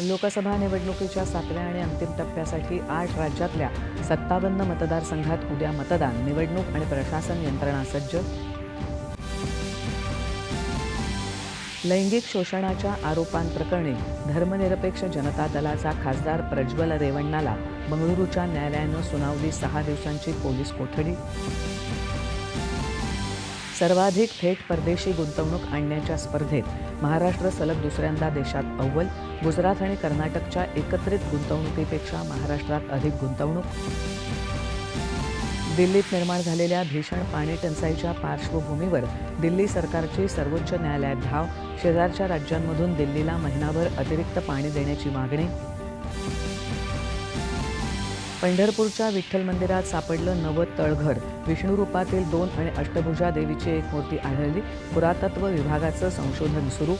लोकसभा निवडणुकीच्या सातव्या आणि अंतिम टप्प्यासाठी आठ राज्यातल्या सत्तावन्न मतदारसंघात उद्या मतदान निवडणूक आणि प्रशासन यंत्रणा सज्ज. लैंगिक शोषणाच्या आरोपांप्रकरणी धर्मनिरपेक्ष जनता दलाचा खासदार प्रज्वल रेवण्णाला बंगळुरूच्या न्यायालयानं सुनावली सहा दिवसांची पोलीस कोठडी. सर्वाधिक थेट परदेशी गुंतवणूक आणण्याच्या स्पर्धेत महाराष्ट्र सलग दुसऱ्यांदा देशात अव्वल गुजरात आणि कर्नाटकच्या एकत्रित गुंतवणुकीपेक्षा महाराष्ट्रात अधिक गुंतवणूक. दिल्लीत निर्माण झालेल्या भीषण पाणी टंचाईच्या पार्श्वभूमीवर दिल्ली सरकारची सर्वोच्च न्यायालयात धाव शेजारच्या राज्यांमधून दिल्लीला महिनाभर अतिरिक्त पाणी देण्याची मागणी पंढरपूरच्या विठ्ठल मंदिरात सापडलं नवं तळघर. विष्णू रूपातील दोन आणि अष्टभुजा देवीची एक मूर्ती आढळली. पुरातत्व विभागाचं संशोधन सुरू.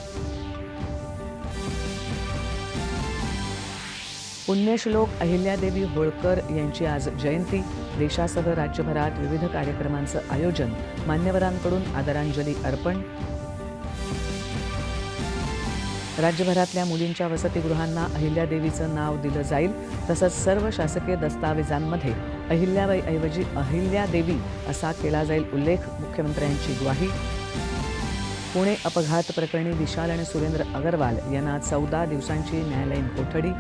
पुण्यश्लोक अहिल्यादेवी होळकर यांची आज जयंती. देशासह राज्यभरात विविध कार्यक्रमांचं आयोजन. मान्यवरांकडून आदरांजली अर्पण. राज्यभरातल्या मुलींच्या वसतिगृहांना अहिल्यादेवीचं नाव दिलं जाईल. तसंच सर्व शासकीय दस्तावेजांमध्ये अहिल्याबाईऐवजी अहिल्यादेवी असा केला जाईल उल्लेख मुख्यमंत्र्यांची ग्वाही. पुणे अपघात प्रकरणी विशाल आणि सुरेंद्र अगरवाल यांना चौदा दिवसांची न्यायालयीन कोठडी.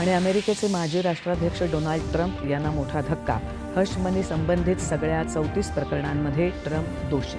आणि अमेरिकेचे माजी राष्ट्राध्यक्ष डोनाल्ड ट्रम्प यांना मोठा धक्का. हश मनी संबंधित सगळ्या चौतीस प्रकरणांमध्ये ट्रम्प दोषी.